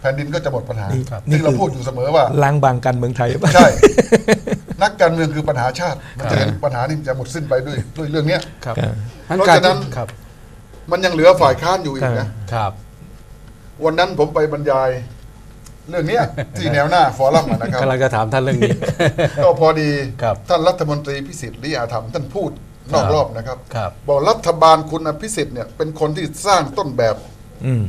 แผ่นดินก็จะหมดปัญหานี่ครับนี่ที่เราคือพูดอยู่เสมอว่าล้างบางการเมืองไทยหรือเปล่าใช่ นักการเมืองคือปัญหาชาติมันจะเห็นปัญหานี่จะหมดสิ้นไปด้วยด้วยเรื่องเนี้ยครับครับงั้เพราะการฉะนั้นครับมันยังเหลือฝ่ายค้านอยู่อีกนะครับ วันนั้นผมไปบรรยาย เรื่องเนี้ยที่แนวหน้าฟอรัมอะนะครับกำลังจะถามท่านเรื่องนี้ ก็พอดีครับท่านรัฐมนตรีพิสิทธิ์ลิอาธรรมท่านพูดนอกครับรอบนะครับครับบอกรัฐบาลคุณอภิสิทธิ์เนี่ยเป็นคนที่สร้างต้นแบบอืม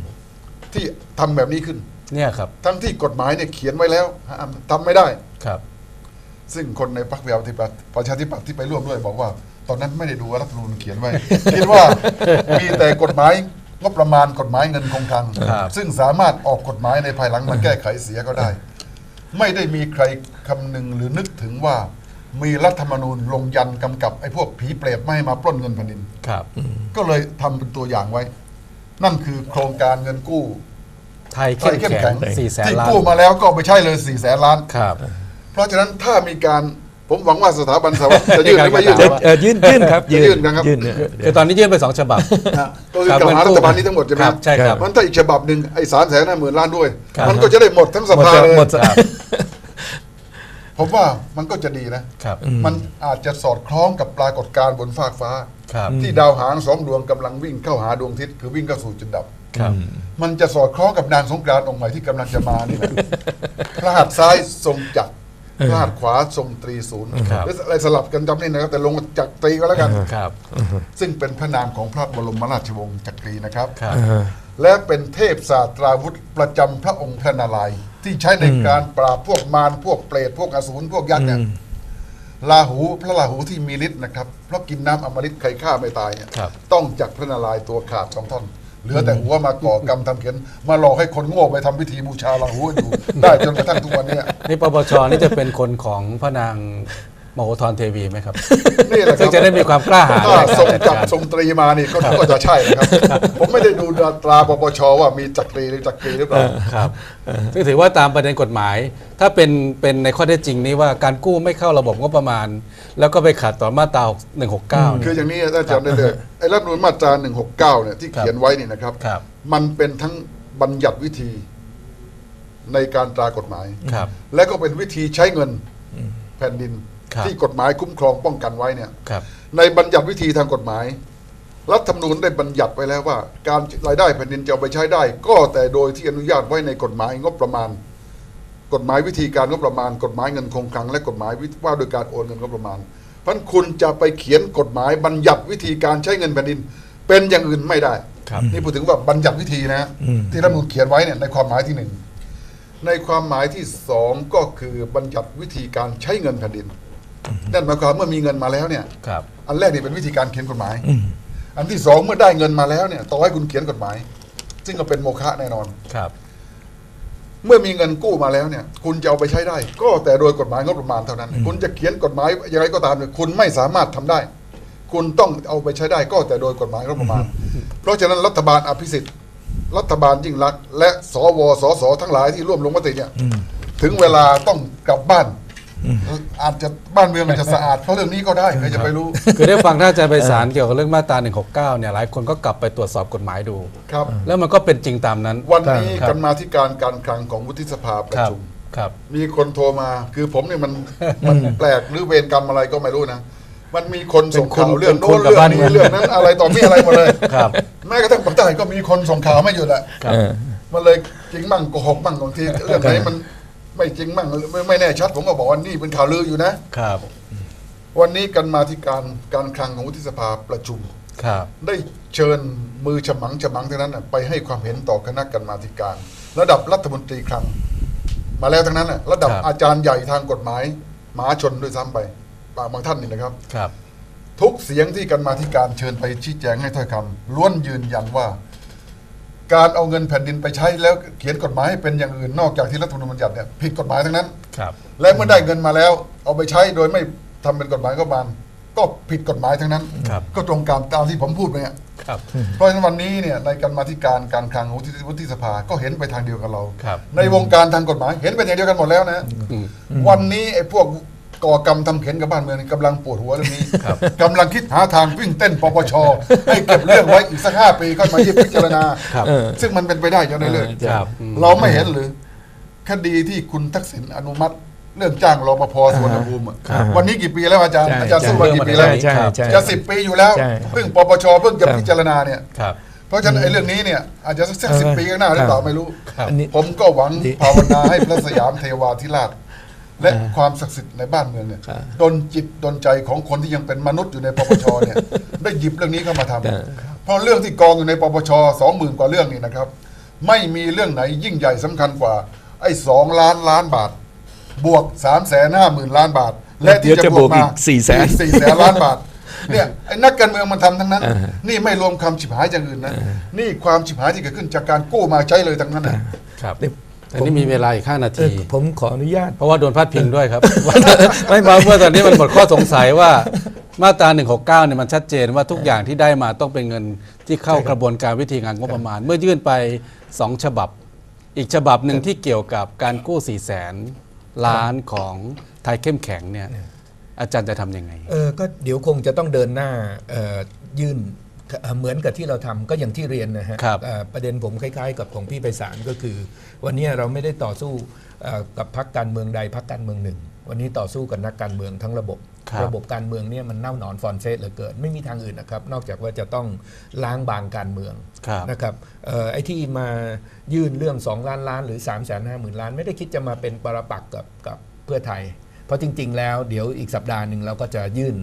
ที่ทำแบบนี้ขึ้น เนี่ยครับทั้งที่กฎหมายเนี่ยเขียนไว้แล้วห้ามทำไม่ได้ ครับ ซึ่งคนในพรรคประชาธิปัตย์ประชาธิปัตย์ที่ไปร่วมด้วยบอกว่า ตอนนั้นไม่ได้ดูว่ารัฐธรรมนูญเขียนไว้ คิดว่ามีแต่กฎหมายงบประมาณกฎหมายเงินคงคลัง ครับซึ่งสามารถออกกฎหมายในภายหลังมาแก้ไขเสียก็ได้ ไม่ได้มีใครคำนึงหรือนึกถึงว่า มีรัฐธรรมนูญลงยันกำกับไอ้พวกผีเปรตไม่ให้มาปล้นเงินแผ่นดิน ครับ ก็เลยทำเป็นตัวอย่างไว้ นั่นคือโครงการเงินกู้ ไทยไทยเข้เข้มมแข็แข็งงสี่แสนที่ล้านกู้มาแล้วก็เอาไปใช้เลย4ี่แสนล้าน ครับ เพราะฉะนั้นถ้ามีการผมหวังว่าสถาบันสวัสดิ์จะยื่นหรือไม่ยื่น จะเอ่อยื่นยื่นครับยื่นนะครับ ยื่นเนี่ย คือตอนนี้ยื่นไปสองฉบับ นะก็คือกล่าวหารัฐบาลนี้ทั้งหมดใช่ไหมครับใช่ครับมันถ้าอีกฉบับหนึ่งไอ้สามแสนห้าหมื่นล้านด้วย ครับ มันก็จะได้หมดทั้งสภาเลยหมดสครับผมว่ามันก็จะดีนะ ครับ มันอาจจะสอดคล้องกับปรากฏการณ์บนฟากฟ้า ครับ ที่ดาวหางสองดวงกำลังวิ่งเข้าหาดวงอาทิศคือวิ่งเข้าสู่จุดดับครับ มันจะสอดคล้องกับนางสงกรานต์องค์ใหม่ที่กำลังจะมานี่แหละพระหัตถ์ซ้ายทรงจักรพระหัตถ์ขวาทรงตรีศูนย์ครับหรืออะไรสลับกันจำนี่นะครับ แต่ลงจักรตรีก็แล้วกันครับ ซึ่งเป็นพระนามของพระบรมราชวงศ์จักรีนะครับครับอ่าและเป็นเทพศาสตราวุธประจำพระองค์พระนารายณ์ที่ใช้ในการปราบพวกมารพวกเปรตพวกอสูรพวกยักษ์เนี่ยลาหูพระลาหูที่มีฤทธิ์นะครับ เพราะกินน้ำอมฤตใครฆ่าไม่ตายเนี่ยครับต้องจักพระนารายณ์ตัวขาดสองท่อน เหลือแต่หัวมาก่อกรรมทำเขียนมาหลอกให้คนโง่ไปทำพิธีบูชาลาหูอยู่ ได้จนกระทั่งทุกวันเนี้ย นี่ปปชนี่จะเป็นคนของพระนาง มโหธรเทวีไหมครับนี่แหละคซึ่รังบจะได้มีความกล้าหาญถ้าในทรงการจัจักดรการทรงตรีมานี่ก็ก็จะใช่นะครับ ผมไม่ได้ดูตราปปชว่ามีจักรีหรือจักรีหรือเปล่า ครับซึ่งถือว่าตามประเด็นกฎหมาย ถ้าเป็นเป็นในข้อเท็จจริงนี่ว่าการกู้ไม่เข้าระบบงบประมาณ แล้วก็ไปขัดต่อมาตรา169คือเนี่ยอย่างนี้ถ้าจำได้เลยไอ้รัฐธรรมนูญมาตรา 169 เนี่ยที่เขียนไว้นี่นะครับ ครับ มันเป็นทั้งบัญญัติวิธีในการตรากฎหมาย ครับ และก็เป็นวิธีใช้เงินแผ่นดินครับ ที่กฎหมายคุ้มครองป้องกันไว้เนี่ยครับในบัญญัติวิธีทางกฎหมาย รัฐธรรมนูญได้บัญญัติไว้แล้วว่า การรายได้แผ่นดินจะเอาไปใช้ได้ ก็แต่โดยที่อนุญาตไว้ในกฎหมายงบประมาณ กฎหมายวิธีการงบประมาณ กฎหมายเงินคงคลัง และกฎหมายวิว่าโดยการโอนเงินงบประมาณเพราะฉะนั้นคุณจะไปเขียนกฎหมายบัญญัติวิธีการใช้เงินแผ่นดิน เป็นอย่างอื่นไม่ได้ครับนี่พูดถึงว่าบัญญัติวิธีนะอืมที่รัฐธรรมนูญเขียนไว้เนี่ยในความหมายที่หนึ่งในความหมายที่สองก็คือบัญญัติวิธีการใช้เงินแผ่นดิน นั่นหมายความเมื่อมีเงินมาแล้วเนี่ยครับอันแรกนี่เป็นวิธีการเขียนกฎหมายอืมอันที่สองเมื่อได้เงินมาแล้วเนี่ยต่อให้คุณเขียนกฎหมาย ซึ่งก็เป็นโมฆะแน่นอนครับ เมื่อมีเงินกู้มาแล้วเนี่ย คุณจะเอาไปใช้ได้ ก็แต่โดยกฎหมายงบประมาณเท่านั้น คุณจะเขียนกฎหมายยังไงก็ตามเนี่ยคุณไม่สามารถทำได้ คุณต้องเอาไปใช้ได้ก็แต่โดยกฎหมายงบประมาณ เพราะฉะนั้นรัฐบาลอภิสิทธิ์รัฐบาลยิ่งรักษณ์และสวสสทั้งหลายที่ร่วมลงมติเนี่ยถึงเวลาต้องกลับบ้าน อาจจะบ้านเมืองอาจจะสะอาดเพราะเรื่องนี้ก็ได้ใครจะไปรู้ คือได้ฟังท่านอาจารย์ไพศาลเกี่ยวกับเรื่องมาตรา 169 เนี่ยหลายคนก็กลับไปตรวจสอบกฎหมายดู ครับ แล้วมันก็เป็นจริงตามนั้น วันนี้ครับกันมาที่การการคลังของวุฒิสภาประครับชุม ครับ มีคนโทรมาคือผมเนี่ยมันมันแปลกหรือเวรกรรมอะไรก็ไม่รู้นะ มันมีคนส่งข่าวเป็นคุณเรื่องโน้นเป็นคุณกับเรื่องบ้านนี้เมืองเรื่องนั้นอะไรต่อมีอะไรหมดเลยครับ แม้กระทั่งปากใต้ก็มีคนส่งข่าวไม่หยุดแหละ เออ มันเลยจริงมั่งโกหกมั่งบางทีเรื่องไหนมัน ไม่จริงมั่งไม่ไม่แน่ชัด ผมก็บอกว่านี่เป็นข่าวลืออยู่นะ ครับ วันนี้กันมาที่การการคลังของวุฒิสภาประชุม ครับ ได้เชิญมือฉมังฉมังทั้งนั้นน่ะไปให้ความเห็นต่อคณะกรรมาธิการ ระดับรัฐมนตรีคลัง มาแล้วทั้งนั้นน่ะระดับครับ อาจารย์ใหญ่ทางกฎหมายมหาชนด้วยซ้ำไปบางบางท่านนี่นะครับ ครับ ทุกเสียงที่กันมาธิการเชิญไปชี้แจงให้ถ้อยคำล้วนยืนยันว่า การเอาเงินแผ่นดินไปใช้แล้วเขียนกฎหมายให้เป็นอย่างอื่นนอกจากที่รัฐธรรมนูญบัญญัติเนี่ยผิดกฎหมายทั้งนั้น ครับ และเมื่อได้เงินมาแล้ว เอาไปใช้โดยไม่ทำเป็นกฎหมายก็บานก็ผิดกฎหมายทั้งนั้น ครับ ก็ตรงการตามที่ผมพูดไปเนี่ย ครับ เพราะฉะนั้นวันนี้เนี่ยในการมาธิการการคลังวุฒิวุฒิสภาก็เห็นไปทางเดียวกับเรา ครับในวงการทางกฎหมายเห็นเป็นอย่างเดียวกันหมดแล้วนะอืมวันนี้ไอ้พวก ก่อกรรมทำเข็นกับบ้านเมืองนี่กำลังปวดหัวเรื่องนี้กำลังคิดหาทางวิ่งเต้นปปชให้เก็บเรื่องไว้อีกสักห้าปีค่อยมาเยี่ยมพิจารณา ครับเออซึ่งมันเป็นไปได้จะได้เลยครับ เราไม่เห็นหรือ คดีที่คุณทักษิณอนุมัติ เรื่องจ้างรปภสวนภูมิอะครับวันนี้กี่ปีแล้วอาจารย์ ใช่อาจารย์สู้ใช่มากี่ปีแล้วใช่ใช่จะสิบปีอยู่แล้วใช่เพิ่งปปชเพิ่งจะครับพิจารณาเนี่ย ครับ เพราะฉะนั้นไอ้เรื่องนี้เนี่ยอาจจะสักสิบปีข้างหน้าหรือเปล่าไม่รู้ ครับอันนี้ผมก็หวังดีภาวนาให้พระสยามเทวาธิราช และอ่าความศักดิ์สิทธิ์ในบ้านเมืองเนี่ยครับดนจิตดนใจของคนที่ยังเป็นมนุษย์อยู่ในปปชเนี่ยได้หยิบเรื่องนี้เข้ามาทำครับเพราะเรื่องที่กองอยู่ในปปชสองหมื่นกว่าเรื่องนี่นะครับ ไม่มีเรื่องไหนยิ่งใหญ่สำคัญกว่า ไอ้สองล้านล้านบาท บวกสามแสนห้าหมื่นล้านบาท และที่เดี๋ยวจะจะบบววกกมาอีก400,000อีสี่แสนล้านบาทเนี่ยไอ้นักการเมืองมันทำทั้งนั้นอ่านี่ไม่รวมความฉิบหายอย่างอื่นนะนี่ความฉิบหายที่เกิดขึ้นจากการกู้มาใช้เลยทั้งนั้นนะครับเดี๋ยว อันนี้มีเวลาอีกห้านาเอทีอผมขออนุญาต เพราะว่าโดนพาดพิงด้วยครับ ไม่เพราะว่าตอนนี้มันหมดข้อสงสัยว่ามาตรา 169 เนี่ยมันชัดเจนว่าทุกอย่างที่ได้มาต้องเป็นเงินที่เข้ากระบวนการวิธีงานงบประมาณ เมื่อยื่นไป 2 ฉบับ อีกฉบับหนึ่งที่เกี่ยวกับการกู้ 4 0 0แสนล้านของไทยเข้มแข็งเนี่ยอาจารย์จะทำยังไง เออ ก็เดี๋ยวคงจะต้องเดินหน้าเอ่อยื่น เอ่อเหมือนกับที่เราทำก็อย่างที่เรียนนะฮะครับเอ่อประเด็นผมคล้ายๆ กับของพี่ไพศาลก็คือ วันนี้เราไม่ได้ต่อสู้เอ่อกับพรรคการเมืองใดพรรคการเมืองหนึ่ง วันนี้ต่อสู้กับนักการเมืองทั้งระบบครับระบบการเมืองเนี่ยมันเน่าหนอนฟอนเฟสเหลือเกิน ไม่มีทางอื่นนะครับ นอกจากว่าจะต้องล้างบางการเมืองครับนะครับเอ่อไอ้ที่มายื่นเรื่อง 2 ล้านล้านหรือ3 5 0 0 0 0ล้าน ไม่ได้คิดจะมาเป็นปรปักษ์กับกับเพื่อไทย เพราะจริง ๆ แล้วเดี๋ยวอีกสัปดาห์หนึ่งเราก็จะยื่น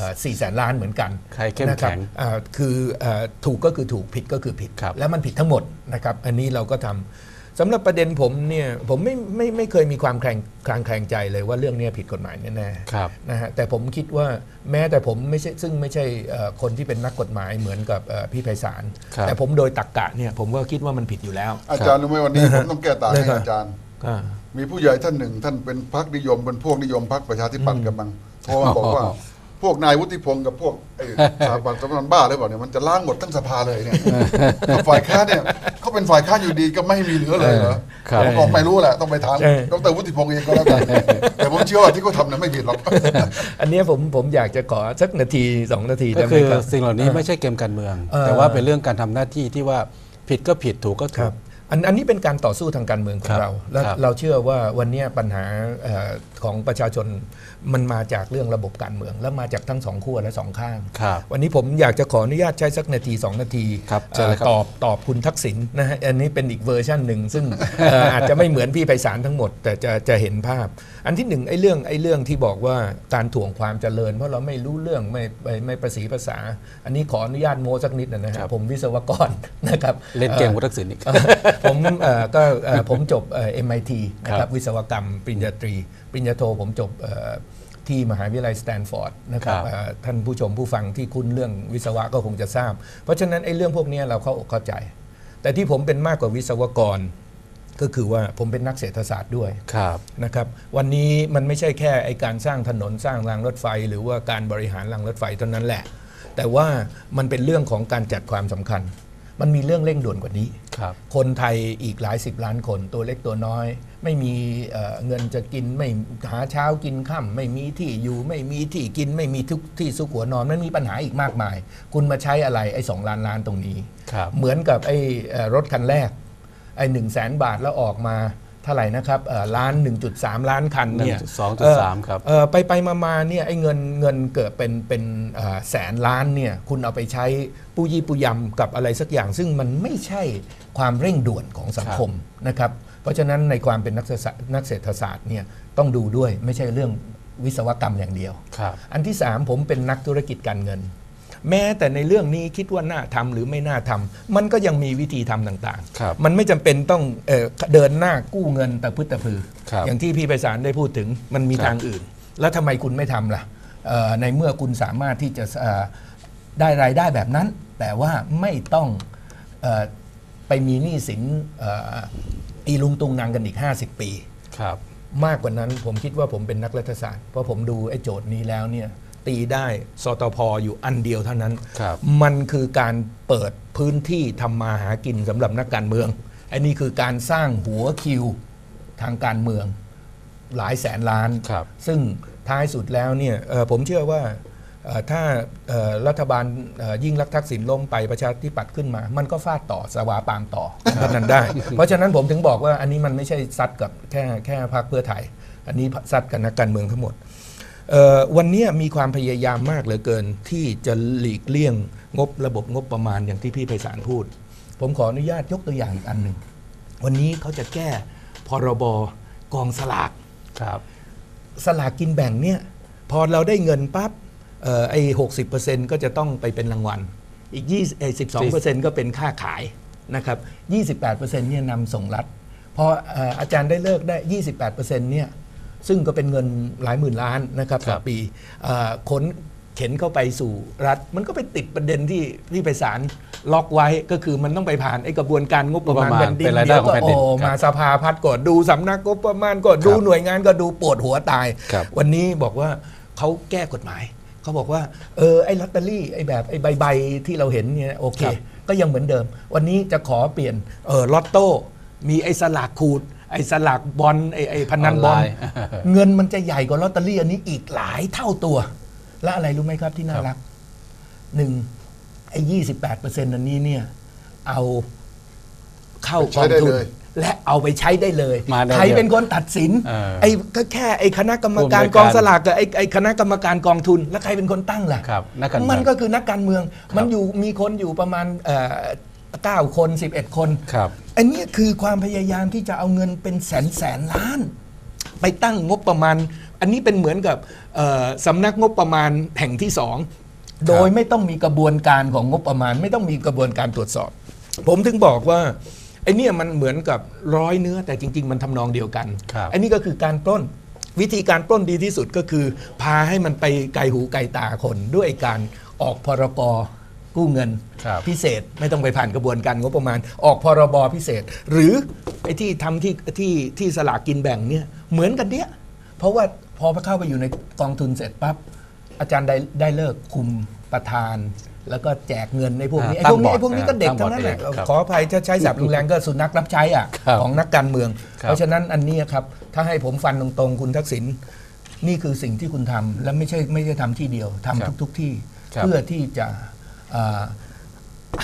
4แสนล้านเหมือนกันใครเข้มนะครับแข็งอ่าคือเอ่อถูกก็คือถูกผิดก็คือผิดครับแล้วมันผิดทั้งหมดนะครับ อันนี้เราก็ทำสำหรับประเด็นผมเนี่ยผมไม่ไม่ไม่เคยมีความแข่งคลางแคลงใจเลยว่าเรื่องเนี้ยผิดกฎหมายแน่ๆครับนะฮะแต่ผมคิดว่าแม้แต่ผมไม่ใช่ซึ่งไม่ใช่เอ่อคนที่เป็นนักกฎหมายเหมือนกับเอ่อพี่ไพศาลครับแต่ผมโดยตักกะเนี่ยผมก็คิดว่ามันผิดอยู่แล้ว อาจารย์รู้ไหมวันนี้ผมต้องแก้ต่างเลยให้ครับอาจารย์อ่ามีผู้ใหญ่ท่านหนึ่ง ท่านเป็นพรรคนิยมเป็นพวกนิยมพรรคประชาธิปัตย์กันบังเพราะว่าบอกว่า พวกนายวุฒิพงศ์กับพวกไอ้สถาบันสำนักบ้าหรือเปล่าเนี่ยมันจะล้างหมดทั้งสภาเลยเนี่ยฝ่ายค้านเนี่ยเขาเป็นฝ่ายค้านอยู่ดีก็ไม่มีเหลือเลยเหรอครับผมบอกไม่รู้แหละต้องไปถามใช่ดรวุฒิพงศ์เองก็แล้วกันแต่ผมเชื่อว่าที่เขาทำเนี่ยไม่ผิดหรอกอันเนี้ยผมผมอยากจะขอสักนาทีสองนาทีก็ได้ไหมคือครับสิ่งเหล่านี้ไม่ใช่เกมการเมืองเออแต่ว่าเป็นเรื่องการทำหน้าที่ที่ว่าผิดก็ผิดถูกก็คถูรักบอันอันนี้เป็นการต่อสู้ทางการเมืองขอครังบเรา และครับเราเชื่อว่าวันเนี้ยปัญหาเอ่อของประชาชน มันมาจากเรื่องระบบการเมือง และมาจากทั้งสองขั้วและสองข้างครับวันนี้ผมอยากจะขออนุญาตใช้สักนาที 2 นาทีครับเชิญเลยครับเอ่อตอบตอบคุณทักษิณนะฮะอันนี้เป็นอีกเวอร์ชันหนึ่ง ซึ่งเอ่ออาจจะไม่เหมือนพี่ไพศาลทั้งหมด แต่จะจะเห็นภาพ อันที่หนึ่งไอ้เรื่องไอ้เรื่องที่บอกว่าการถ่วงความเจริญ เพราะเราไม่รู้เรื่องไม่ไม่ไม่ประสีภาษา อันนี้ขออนุญาตโมสักนิดนะนะฮะครับผมวิศวกรนะครับเล่นเกมคุณทักษิณอีกเอ่อผมเอ่อก็เอ่อผมจบเอ่อ MIT นะคครัรับบวิศวกรรมปริญญาตรี ปริญญาโทผมจบเอ่อที่มหาวิทยาลัยสแตนฟอร์ดนะครับครับเอ่อท่านผู้ชมผู้ฟังที่คุ้นเรื่องวิศวะก็คงจะทราบ เพราะฉะนั้นไอ้เรื่องพวกเนี้ยเราเข้าอกเข้าใจ แต่ที่ผมเป็นมากกว่าวิศวกร ก็คือว่าผมเป็นนักเศรษฐศาสตร์ด้วยครับนะครับ วันนี้มันไม่ใช่แค่ไอการสร้างถนนสร้างรางรถไฟ หรือว่าการบริหารรางรถไฟเท่านั้นแหละ แต่ว่ามันเป็นเรื่องของการจัดความสำคัญ มันมีเรื่องเร่งด่วนกว่านี้ครับคนไทยอีกหลายสิบล้านคนตัวเล็กตัวน้อย ไม่มีเอ่อเงินจะกินไม่หาเช้ากินค่ำไม่มีที่อยู่ไม่มีที่กินไม่มีทุกที่สุขหัวนอนมันมีปัญหาอีกมากมาย คุณมาใช้อะไรไอ้สองล้านล้านตรงนี้ครับเหมือนกับไอ้เอ่อรถคันแรกไอ้หนึ่งแสนบาทแล้วออกมา เท่าไหร่นะครับเอ่อล้าน 1.3 ล้านคันเนี่ย1.2.3 ครับเอ่อไปไปมามาเนี่ยไอ้เงินเงินเกิดเป็นเป็นเอ่อแสนล้านเนี่ยคุณเอาไปใช้ปุยี่ปุยำกับอะไรสักอย่าง ซึ่งมันไม่ใช่ความเร่งด่วนของสังคมนะครับ เพราะฉะนั้นในความเป็นนักเศรษฐศาสตร์นักเศรษฐศาสตร์เนี่ยต้องดูด้วยไม่ใช่เรื่องวิศวกรรมอย่างเดียวครับอันที่สามผมเป็นนักธุรกิจการเงิน แม้แต่ในเรื่องนี้คิดว่าน่าทำหรือไม่น่าทำมันก็ยังมีวิธีทำต่างครับมันไม่จำเป็นต้องเอ่อเดินหน้ากู้เงินแต่พึ่ตะพือครับอย่างที่พี่ไพศาลได้พูดถึงมันมีครับทางอื่น แล้วทำไมคุณไม่ทำล่ะเอ่อในเมื่อคุณสามารถที่จะเอ่อได้รายได้แบบนั้น แต่ว่าไม่ต้องเออไปมีหนี้สินเอ่ออีลุงตุงนางกันอีก 50 ปี ครับ มากกว่านั้นผมคิดว่าผมเป็นนักรัฐศาสตร์ เพราะผมดูไอ้โจทย์นี้แล้วเนี่ย ตีได้สตพอยู่อันเดียวเท่านั้นครับมันคือการเปิดพื้นที่ทำมาหากินสำหรับนักการเมือง อันนี้คือการสร้างหัวคิวทางการเมืองหลายแสนล้านครับซึ่งท้ายสุดแล้วเนี่ยเอ่อผมเชื่อว่าเอ่อถ้าเอ่อรัฐบาลเอ่อยิ่งรักษณ์ทักษิณล้มไปประชาธิปัตย์ขึ้นมา มันก็ฟาดต่อสวาปามต่อเท่านั้นได้ เพราะฉะนั้นผมถึงบอกว่าอันนี้มันไม่ใช่ซัดกับแค่แค่พรรคเพื่อไทย อันนี้ซัดกับนักการเมืองทั้งหมดเอ่อ วันนี้มีความพยายามมากเหลือเกินที่จะหลีกเลี่ยงงบระบบงบประมาณอย่างที่พี่ไพศาลพูด ผมขออนุญาตยกตัวอย่างอีกอันหนึ่ง วันนี้เขาจะแก้พรบกองสลากครับ สลากกินแบ่งเนี่ยพอเราได้เงินปั๊บเอ่อไอ้หกสิบเปอร์เซ็นต์ก็จะต้องไปเป็นรางวัล อีกยี่สิบสองเปอร์เซ็นต์ก็เป็นค่าขายนะครับยี่สิบแปดเปอร์เซ็นต์เนี่ยนำส่งรัฐพอเอ่ออาจารย์ได้เลิกได้ยี่สิบแปดเปอร์เซ็นต์เนี่ย ซึ่งก็เป็นเงินหลายหมื่นล้านนะครับครัต่อบปีเอ่อขนเข็นเข้าไปสู่รัฐ มันก็ไปติดประเด็นที่ที่ไปศาลล็อกไว้ก็คือมันต้องไปผ่านไอ้กระบวนการงบประมาณงบประมาณแผ่นดินเป็นรายได้เดี๋ยวของก็แผ่นดินโอ้ครับมาสภาพัฒน์ก็ดูสำนักงบประมาณก็ดูครับหน่วยงานก็ดูปวดหัวตายครับวันนี้บอกว่าเขาแก้กฎหมายเขาบอกว่าเออไอ้ลอตเตอรี่ไอ้แบบไอ้ใบใบๆที่เราเห็นเนี่ยโอเคครับก็ยังเหมือนเดิม วันนี้จะขอเปลี่ยนเออลอตโต้มีไอ้สลากขูด ไอ้สลากบอลไอ้ไอ้พนันบอลออนไลน์ เงินมันจะใหญ่กว่าลอตเตอรี่อันนี้อีกหลายเท่าตัว และอะไรรู้ไหมครับที่น่ารักหนึ่งไอ้ยี่สิบแปดเปอร์เซ็นต์อันนี้เนี่ย เอาเข้ากองทุนและเอาไปใช้ได้เลยมาได้ใครเป็นคนตัดสินเออไอ้ก็แค่ไอ้คณะกรรมการผู้อำนวยการกองสลากกับไอ้ไอ้คณะกรรมการกองทุน แล้วใครเป็นคนตั้งล่ะครับนักการเมือง มันก็คือนักการเมืองครับมันอยู่มีคนอยู่ประมาณเอ่อ เก้าคนสิบเอ็ดคนครับ อันนี้คือความพยายามที่จะเอาเงินเป็นแสนแสนล้าน ไปตั้งงบประมาณ อันนี้เป็นเหมือนกับเอ่อสำนักงบประมาณแห่งที่สองโดยไม่ต้องมีกระบวนการของงบประมาณ ไม่ต้องมีกระบวนการตรวจสอบ ผมถึงบอกว่าไอ้เนี่ยมันเหมือนกับร้อยเนื้อแต่จริง ๆ มันทำนองเดียวกันครับอันนี้ก็คือการปล้นวิธีการปล้นดีที่สุดก็คือ พาให้มันไปไกลหูไกลตาคนด้วยการออกพรก กู้เงินครับพิเศษไม่ต้องไปผ่านกระบวนการงบประมาณ ออกพรบพิเศษ หรือไอ้ที่ทำที่ที่ที่สลากกินแบ่งเนี่ยเหมือนกันเนี้ยเพราะว่าพอเข้าไปอยู่ในกองทุนเสร็จปั๊บอาจารย์ได้ได้เลิกคุมประธาน แล้วก็แจกเงินในพวกนี้อ่าไอ้พวกนี้ตั้งบอร์ดไอ้พวกนี้ก็เด็กตั้งบอเท่าร์ดนั้นแหละเองครับขออภัยถ้าใช้ศัพท์รุนแรงก็สุนัขรับใช้อะครับของนักการเมืองครับเพราะฉะนั้นอันเนี้ยครับถ้าให้ผมฟันตรงๆ คุณทักษิณนี่คือสิ่งที่คุณทำและไม่ใช่ไม่ใช่ทำที่เดียวทำครับทุก ๆที่ครับเพื่อที่จะอ่า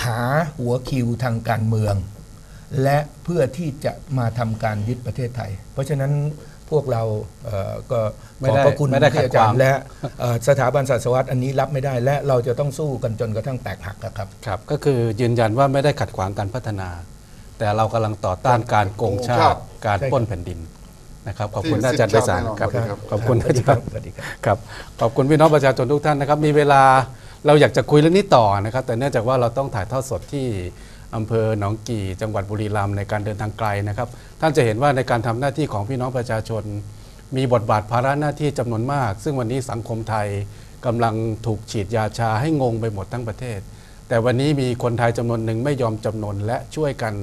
หาหัวคิวทางการเมือง และเพื่อที่จะมาทำการยึดประเทศไทย เพราะฉะนั้นพวกเราเอ่อก็ไม่ขอบได้พระคุณไม่ได้ที่ขัดอาจารขวางย์และเอ่อสถาบันศาสตร์วัตอันนี้รับไม่ได้ และเราจะต้องสู้กันจนกระทั่งแตกหักอะครับครับ ก็คือยืนยันว่าไม่ได้ขัดขวางการพัฒนา แต่เรากำลังต่อต้านการโกงชาติการใช่ครับปล้นแผ่นดินนะครับขอบคุณที่อาจารย์ไปสิ้นสารชาติครับแน่นอนขอบคุณสวัอาสดีจารครับย์สวัสดีครับครับขอบคุณพี่น้องประชาชนทุกท่านนะครับมีเวลา เราอยากจะคุยเรื่องนี้ต่อนะครับ แต่เนื่องจากว่าเราต้องถ่ายทอดสดที่อำเภอหนองกี่จังหวัดบุรีรัมย์ในการเดินทางไกลนะครับ ท่านจะเห็นว่าในการทำหน้าที่ของพี่น้องประชาชน มีบทบาทภาระหน้าที่จำนวนมาก ซึ่งวันนี้สังคมไทยกำลังถูกฉีดยาชาให้งงไปหมดทั้งประเทศ แต่วันนี้มีคนไทยจำนวนหนึ่งไม่ยอมจำนนและช่วยกัน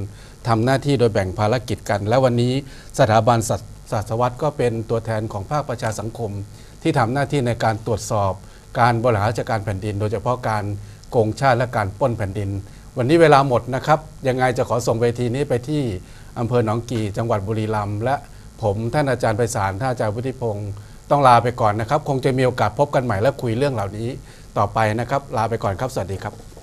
ทำหน้าที่โดยแบ่งภารกิจกัน และวันนี้สถาบันศาสศาสตร์วัตรก็เป็นตัวแทนของภาคประชาสังคม ที่ทำหน้าที่ในการตรวจสอบ การบริหารราชการแผ่นดิน โดยเฉพาะการโกงชาติและการป้นแผ่นดิน วันนี้เวลาหมดนะครับ ยังไงจะขอส่งเวทีนี้ไปที่อำเภอหนองกี่จังหวัดบุรีรัมย์และผมท่านอาจารย์ไพศาลท่านอาจารย์วุฒิพงศ์ต้องลาไปก่อนนะครับ คงจะมีโอกาสพบกันใหม่และคุยเรื่องเหล่านี้ต่อไปนะครับ ลาไปก่อนครับ สวัสดีครับ